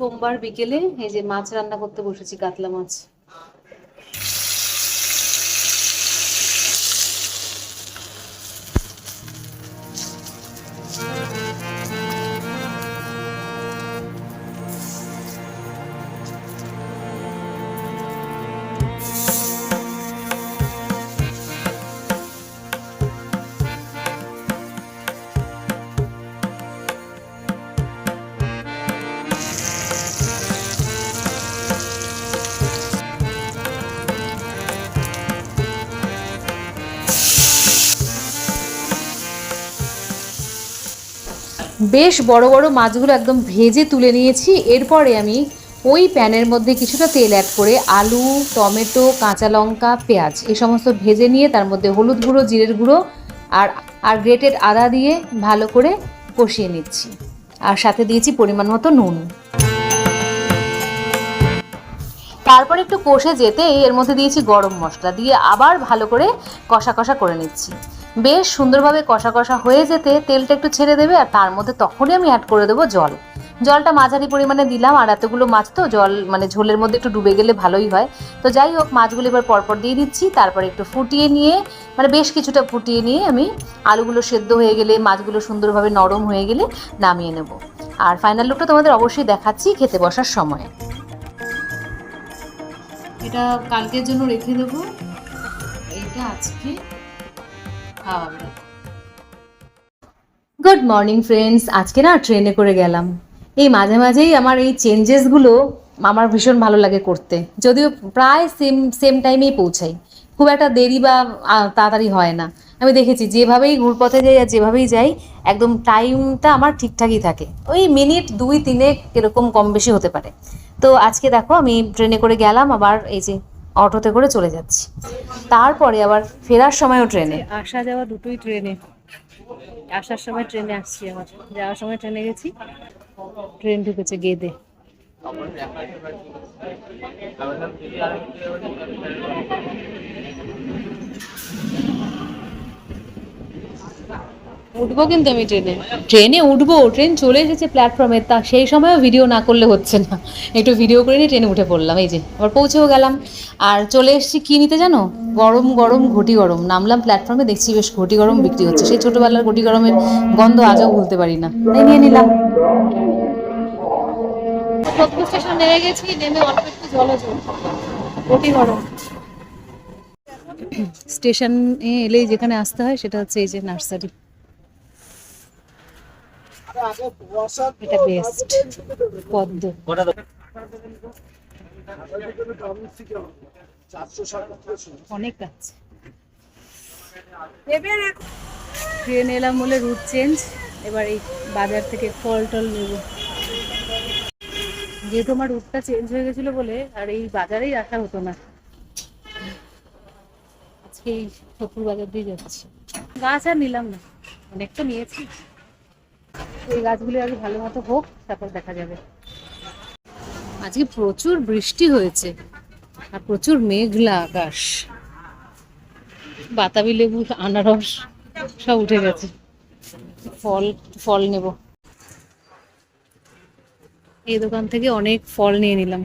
সোমবার বিকেলে এই যে মাছ রান্না করতে বসেছি কাতলা মাছ। বেশ বড় বড় মাছগুলো একদম ভেজে তুলে নিয়েছি। এরপরে আমি ওই প্যানের মধ্যে কিছুটা তেল অ্যাড করে আলু, টমেটো, কাঁচা লঙ্কা, পেঁয়াজ এই সমস্ত ভেজে নিয়ে তার মধ্যে হলুদ গুঁড়ো, জিরের গুঁড়ো আর আর গ্রেটেড আদা দিয়ে ভালো করে কষিয়ে নিচ্ছি। আর সাথে দিয়েছি পরিমাণ মতো নুন। তারপর একটু কষে যেতে এর মধ্যে দিয়েছি গরম মশলা দিয়ে আবার ভালো করে কষা কষা করে নিচ্ছি। বেশ সুন্দরভাবে কষা কষা হয়ে যেতে তেলটা একটু ছেড়ে দেবে আর তার মধ্যে তখনই আমি অ্যাড করে দেবো জল। জলটা মাঝারি পরিমাণে দিলাম আর এতগুলো মাছ তো জল মানে ঝোলের মধ্যে একটু ডুবে গেলে ভালোই হয়। তো যাই হোক, মাছগুলো এবার পরপর দিয়ে দিচ্ছি, তারপর একটু ফুটিয়ে নিয়ে মানে বেশ কিছুটা ফুটিয়ে নিয়ে আমি আলুগুলো সেদ্ধ হয়ে গেলে, মাছগুলো সুন্দরভাবে নরম হয়ে গেলে নামিয়ে নেব। আর ফাইনাল লুকটা তোমাদের অবশ্যই দেখাচ্ছি খেতে বসার সময়। এটা কালকের জন্য রেখে দেবো। এইটা আজকে গুড মর্নিং ফ্রেন্ডস আজকে না ট্রেনে করে গেলাম। এই মাঝে মাঝেই আমার এই চেঞ্জেসগুলো আমার ভীষণ ভালো লাগে করতে। যদিও প্রায় সেম সেম টাইমেই পৌঁছাই। খুব একটা দেরি বা তাড়াতাড়ি হয় না। আমি দেখেছি, যেভাবেই ঘুরপথে যাই আর যেভাবেই যাই, একদম টাইমটা আমার ঠিকঠাকই থাকে। ওই মিনিট দুই তিনে এরকম কম বেশি হতে পারে। তো আজকে দেখো, আমি ট্রেনে করে গেলাম, আবার এই যে অটোতে করে চলে যাচ্ছি। তারপরে আবার ফেরার সময়ও ট্রেনে। আসা যাওয়া দুটোই ট্রেনে। আসার সময় ট্রেনে আসছি আমার যাওয়ার সময় ট্রেনে গেছি, ট্রেন ঢুকেছে গেদে। উঠবো কিন্তু আমি ট্রেনে। ট্রেনে উঠবো ট্রেন চলে এসেছে প্ল্যাটফর্মে তা সেই সময়ও ভিডিও না করলে হচ্ছে না। একটু ভিডিও করে নিয়ে ট্রেনে উঠে পড়লাম এই যে। আবার পৌঁছেও গেলাম। আর চলে এসেছি কি নিতে জানো? গরম গরম ঘটি গরম। নামলাম প্ল্যাটফর্মে দেখছি বেশ ঘটি গরম বিক্রি হচ্ছে। সেই ছোটোবেলার ঘটি গরমের গন্ধ আজও ভুলতে পারি না। তাই নিয়ে নিলাম। স্টেশন নেমে গেছি নেমে অল্প একটু জলজ ঘটি গরম। স্টেশনে এলেই যেখানে আসতে হয় সেটা হচ্ছে এই যে নার্সারি। এটা বেস্ট পদ্ম। অনেক আছে ট্রেন এলাম বলে রুট চেঞ্জ এবার এই বাজার থেকে ফল টল নেব। যেহেতু আমার রুটটা চেঞ্জ হয়ে গেছিল বলে আর এই বাজারেই আসা হতো না। আজকে এই শত্রু বাজার দিয়ে যাচ্ছি। গাছ আর নিলাম না অনেক তো নিয়েছি। এই গাছগুলি আগে ভালো মতো হোক, তারপর দেখা যাবে। আজকে প্রচুর বৃষ্টি হয়েছে আর প্রচুর মেঘলা আকাশ। বাতাবি লেবু, আনারস, সব উঠে গেছে। ফল ফল নেব। এই দোকান থেকে অনেক ফল নিয়ে নিলাম।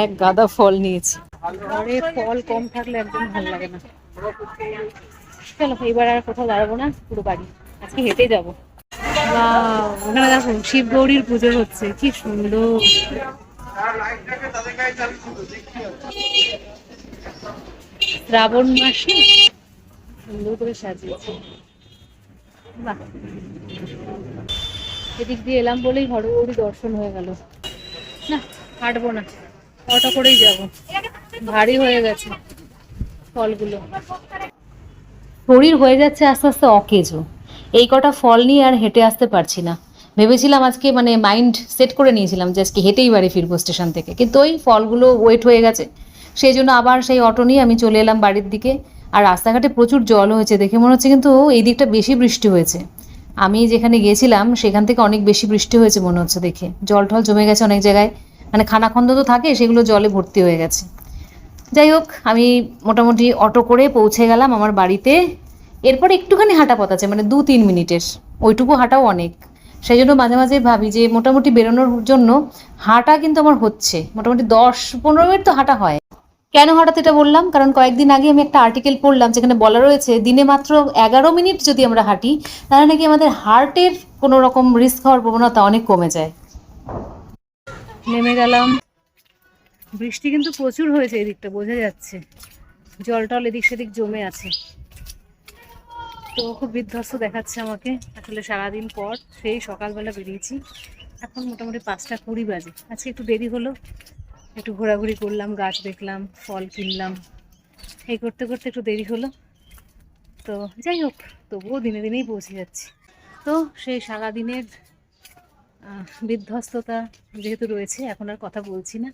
এক গাদা ফল নিয়েছি। ফল কম থাকলে একদম ভালো লাগে না। চলো এবার আর কোথাও দাঁড়াবো না পুরো বাড়ি। আজকে হেঁটে যাব। ওখানে দেখো শিব গৌরীর পুজো হচ্ছে কি সুন্দর। শ্রাবণ মাস সুন্দর করে সাজিয়েছে। বাহ। এদিক দিয়ে এলাম বলেই হরগৌরী দর্শন হয়ে গেল। না হাঁটবো না। অটো করেই যাব। ভারী হয়ে গেছে ফলগুলো। শরীর হয়ে যাচ্ছে আস্তে আস্তে অকেজো। এই কটা ফল নিয়ে আর হেঁটে আসতে পারছি না। ভেবেছিলাম আজকে মানে মাইন্ড সেট করে নিয়েছিলাম যে আজকে হেঁটেই বাড়ি ফিরবো স্টেশন থেকে। কিন্তু ওই ফলগুলো ওয়েট হয়ে গেছে। সেই জন্য আবার সেই অটো নিয়ে আমি চলে এলাম বাড়ির দিকে। আর রাস্তাঘাটে প্রচুর জল হয়েছে। দেখে মনে হচ্ছে কিন্তু এই দিকটা বেশি বৃষ্টি হয়েছে। আমি যেখানে গিয়েছিলাম, সেখান থেকে অনেক বেশি বৃষ্টি হয়েছে মনে হচ্ছে দেখে। জল টল জমে গেছে অনেক জায়গায়। মানে খানাখন্দ তো থাকে, সেগুলো জলে ভর্তি হয়ে গেছে। যাই হোক আমি মোটামুটি অটো করে পৌঁছে গেলাম আমার বাড়িতে। এরপর একটুখানি হাঁটা পথ আছে মানে দু তিন মিনিটের। ওইটুকু হাঁটাও অনেক। সেই জন্য মাঝে মাঝে ভাবি যে মোটামুটি বেরোনোর জন্য হাঁটা কিন্তু আমার হচ্ছে। মোটামুটি দশ পনেরো মিনিট তো হাঁটা হয়। কেন হঠাৎ এটা বললাম? কারণ কয়েকদিন আগে আমি একটা আর্টিকেল পড়লাম যেখানে বলা রয়েছে, দিনে মাত্র এগারো মিনিট যদি আমরা হাঁটি, তাহলে নাকি আমাদের হার্টের কোনো রকম রিস্ক হওয়ার প্রবণতা অনেক কমে যায়। নেমে গেলাম। বৃষ্টি কিন্তু প্রচুর হয়েছে এদিকটা, বোঝা যাচ্ছে। জল টল এদিক সেদিক জমে আছে। তো খুব বিধ্বস্ত দেখাচ্ছে আমাকে। আসলে সারাদিন পর সেই সকালবেলা বেরিয়েছি। এখন মোটামুটি পাঁচটা কুড়ি বাজে। আজকে একটু দেরি হলো। একটু ঘোরাঘুরি করলাম, গাছ দেখলাম, ফল কিনলাম। এই করতে করতে একটু দেরি হলো। তো যাই হোক, তবুও দিনে দিনেই পৌঁছে যাচ্ছি। তো সেই সারাদিনের বিধ্বস্ততা যেহেতু রয়েছে, এখন আর কথা বলছি না।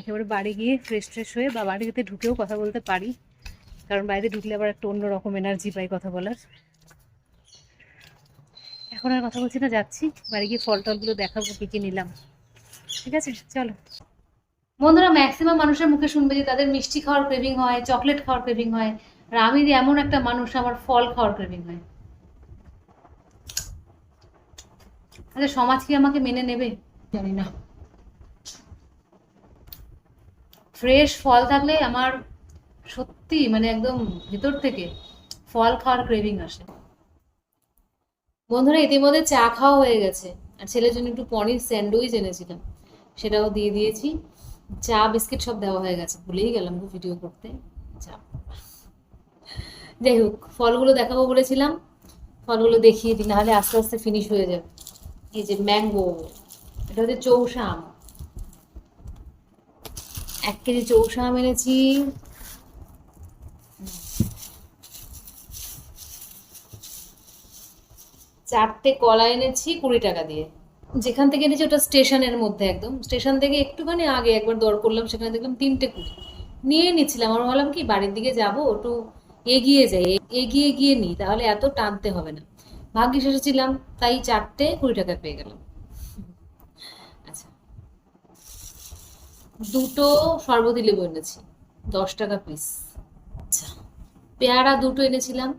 একেবারে বাড়ি গিয়ে ফ্রেশ ট্রেশ হয়ে বা বাড়িতে ঢুকেও কথা বলতে পারি। কারণ বাইরে ঢুকলে আবার একটা অন্যরকম এনার্জি পাই কথা বলার। এখন আর কথা বলছি না, যাচ্ছি। বাড়ি গিয়ে ফল টলগুলো দেখাবো, কী কী নিলাম। ঠিক আছে? চলো। বন্ধুরা ম্যাক্সিমাম মানুষের মুখে শুনবে যে তাদের মিষ্টি খাওয়ার ক্রেভিং হয় চকলেট খাওয়ার ক্রেভিং হয়। আর আমি এমন একটা মানুষ, আমার ফল খাওয়ার ক্রেভিং হয়। আচ্ছা সমাজ কি আমাকে মেনে নেবে? জানি না। ফ্রেশ ফল থাকলে আমার সত্যি মানে একদম ভিতর থেকে ফল খাওয়ার ক্রেভিং আসে। বন্ধুরা, ইতিমধ্যে চা খাওয়া হয়ে গেছে। আর ছেলের জন্য একটু পনির স্যান্ডউইচ এনেছিলাম। সেটাও দিয়ে দিয়েছি। চা, বিস্কিট সব দেওয়া হয়ে গেছে। ভুলেই গেলাম ভিডিও করতে। চা। যাই হোক, ফলগুলো দেখাবো বলেছিলাম। ফলগুলো দেখিয়ে দিই, নাহলে আস্তে আস্তে ফিনিশ হয়ে যাবে। এই যে ম্যাঙ্গো এটা হচ্ছে চৌষা আম এক কেজি চৌষা আম এনেছি। চারটে কলা এনেছি কুড়ি টাকা দিয়ে। যেখান থেকে এনেছি ওটা স্টেশনের মধ্যে একদম। স্টেশন থেকে একটুখানি আগে একবার দর করলাম, সেখানে দেখলাম তিনটে কুড়ি। নিয়ে নিচ্ছিলাম আমার ভাবলাম কি বাড়ির দিকে যাব, একটু এগিয়ে যাই, এগিয়ে গিয়ে নিই, তাহলে এত টানতে হবে না। ভাগ্যিস এসেছিলাম তাই চারটে কুড়ি টাকা পেয়ে গেলাম। আচ্ছা। দুটো সর্বতি লেবু এনেছি দশ টাকা পিস আচ্ছা। পেয়ারা দুটো এনেছিলাম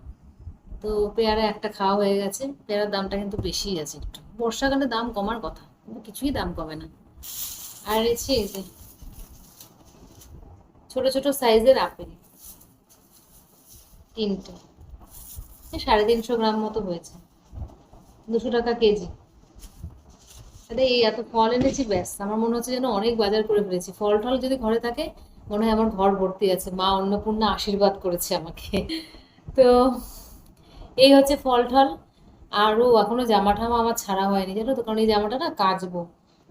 তো পেয়ারা একটা খাওয়া হয়ে গেছে পেয়ারার দামটা কিন্তু বেশিই আছে একটু। বর্ষাকালে দাম কমার কথা কিন্তু কিছুই দাম কমে না। আর এনেছি এই যে ছোট ছোট সাইজের আপেল। তিনটে। সাড়ে তিনশো গ্রাম মতো হয়েছে। দুশো টাকা কেজি। আরে, এই এত ফল এনেছি, ব্যাস। আমার মনে হচ্ছে যেন অনেক বাজার করে ফেলেছি। ফল টল যদি ঘরে থাকে, মনে হয় আমার ঘর ভর্তি আছে। মা অন্নপূর্ণা আশীর্বাদ করেছে আমাকে। তো, এই হচ্ছে ফল টল আরও এখনও জামা আমার ছাড়া হয়নি, জানো তো? কারণ এই জামাটা না কাচবো।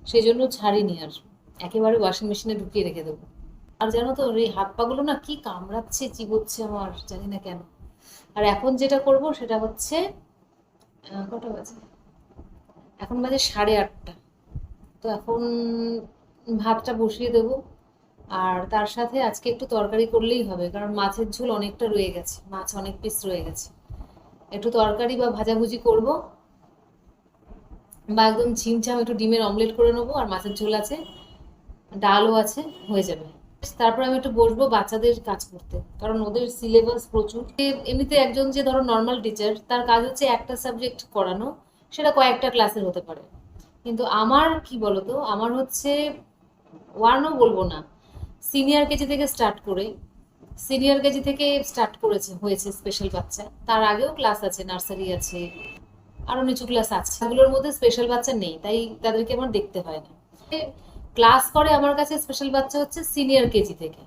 সেই জন্য ছাড়িনি আর। একেবারে ওয়াশিং মেশিনে ঢুকিয়ে রেখে দেবো। আর জানো তো, এই হাত পাগুলো না কি কামড়াচ্ছে, চিবোচ্ছে আমার, জানি না কেন। আর এখন যেটা করব, সেটা হচ্ছে কটা বাজে? এখন বাজে সাড়ে আটটা। তো এখন ভাতটা বসিয়ে দেবো। আর তার সাথে আজকে একটু তরকারি করলেই হবে, কারণ মাছের ঝোল অনেকটা রয়ে গেছে, মাছ অনেক পিস রয়ে গেছে। একটু তরকারি বা ভাজাভুজি করব। বা একদম ছিমছাম একটু ডিমের অমলেট করে নেব, আর মাছের ঝোল আছে, ডালও আছে, হয়ে যাবে। তারপর আমি একটু বসবো বাচ্চাদের কাজ করতে, কারণ ওদের সিলেবাস প্রচুর। এমনিতে একজন যে ধরো নর্মাল টিচার তার কাজ হচ্ছে একটা সাবজেক্ট করানো, সেটা কয়েকটা ক্লাসের হতে পারে। কিন্তু আমার কি বলতো, আমার হচ্ছে ওয়ানও বলব না। সিনিয়র কেজি থেকে স্টার্ট করে সিনিয়র কেজি থেকে স্টার্ট করেছে, হয়েছে স্পেশাল বাচ্চা। তার আগেও ক্লাস আছে নার্সারি আছে, আরও নিচু ক্লাস আছে। সেগুলোর মধ্যে স্পেশাল বাচ্চা নেই, তাই তাদেরকে আমার দেখতে হয় না। ক্লাস করে আমার কাছে স্পেশাল বাচ্চা হচ্ছে সিনিয়র কেজি থেকে।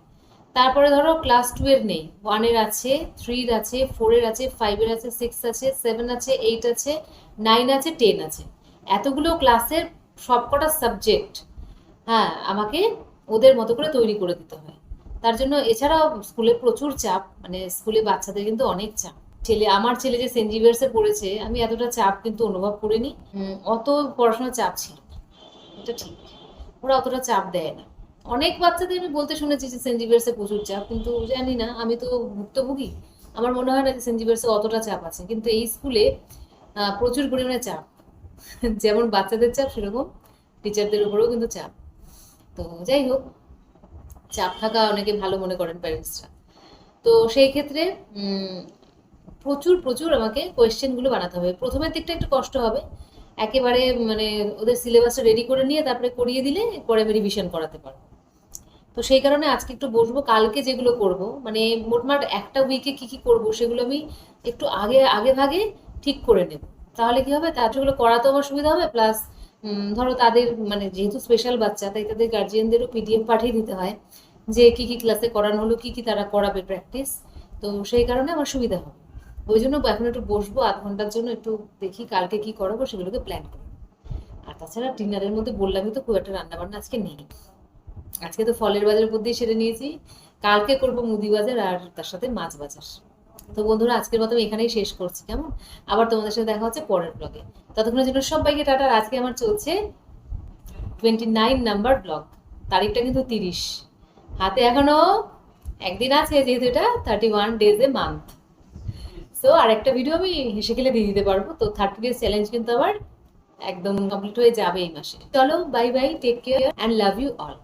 তারপরে ধরো ক্লাস টু এর নেই ওয়ানের আছে থ্রির আছে ফোরের আছে ফাইভের আছে সিক্স আছে সেভেন আছে এইট আছে নাইন আছে টেন আছে। এতগুলো ক্লাসের সবকটা সাবজেক্ট হ্যাঁ আমাকে ওদের মতো করে তৈরি করে দিতে হয়। তার জন্য এছাড়াও স্কুলে প্রচুর চাপ মানে স্কুলে বাচ্চাদের কিন্তু অনেক চাপ। ছেলে, আমার ছেলে যে সেন্ট জিভিয়ার্সে পড়েছে, আমি এতটা চাপ কিন্তু অনুভব করিনি। অত পড়াশোনার চাপ ছিল এটা ঠিক। ওরা অতটা চাপ দেয় না। অনেক বাচ্চাদের আমি বলতে শুনেছি যে সেন্ট জিভিয়ার্সে প্রচুর চাপ, কিন্তু জানি না, আমি তো ভুক্তভোগী। আমার মনে হয় না যে সেন্ট জিভিয়ার্সে অতটা চাপ আছে, কিন্তু এই স্কুলে প্রচুর পরিমাণে চাপ। যেমন বাচ্চাদের চাপ, সেরকম টিচারদের উপরেও কিন্তু চাপ। তো যাই হোক, চাপ থাকা অনেকে ভালো মনে করেন প্যারেন্টসরা তো সেই ক্ষেত্রে প্রচুর প্রচুর আমাকে কোয়েশ্চেনগুলো বানাতে হবে। প্রথমের দিকটা একটু কষ্ট হবে। একেবারে মানে ওদের সিলেবাসটা রেডি করে নিয়ে তারপরে করিয়ে দিলে পরে আমি রিভিশন করাতে পারব। তো সেই কারণে আজকে একটু বসবো, কালকে যেগুলো করব মানে মোটমাট একটা উইকে কি কি করব সেগুলো আমি একটু আগে আগে ভাগে ঠিক করে নেব। তাহলে কি হবে? তার সেগুলো করাতেও আমার সুবিধা হবে প্লাস ধরো তাদের মানে যেহেতু স্পেশাল বাচ্চা, তাই তাদের গার্জিয়ানদেরও পিডিএফ পাঠিয়ে দিতে হয় যে কি কি ক্লাসে করানো হলো, কি কি তারা করাবে প্র্যাকটিস তো সেই কারণে আমার সুবিধা হবে। ওই জন্য এখন একটু বসবো, আধ ঘণ্টার জন্য একটু দেখি কালকে কি করাবো, সেগুলোকে প্ল্যান করব আর তাছাড়া ডিনারের মধ্যে বললামই তো খুব একটা রান্না বান্না আজকে নেই। আজকে তো ফলের বাজারের উপর দিয়ে সেরে নিয়েছি, কালকে করব মুদি বাজার আর তার সাথে মাছ বাজার। তো বন্ধুরা, আজকের মতো এখানেই শেষ করছি, কেমন? আবার তোমাদের সাথে দেখা হচ্ছে পরের ব্লগে ততক্ষণের জন্য সবাইকে টাটা আজকে আমার চলছে টোয়েন্টি নাইন নাম্বার ব্লগ তারিখটা কিন্তু তিরিশ। হাতে এখনও একদিন আছে যেহেতু এটা thirty one days a month so আর একটা ভিডিও আমি হেসে খেলে দিয়ে দিতে পারব। তো থার্টি ডেজ চ্যালেঞ্জ কিন্তু আবার একদম কমপ্লিট হয়ে যাবে এই মাসে। চলো bye bye take care and love you all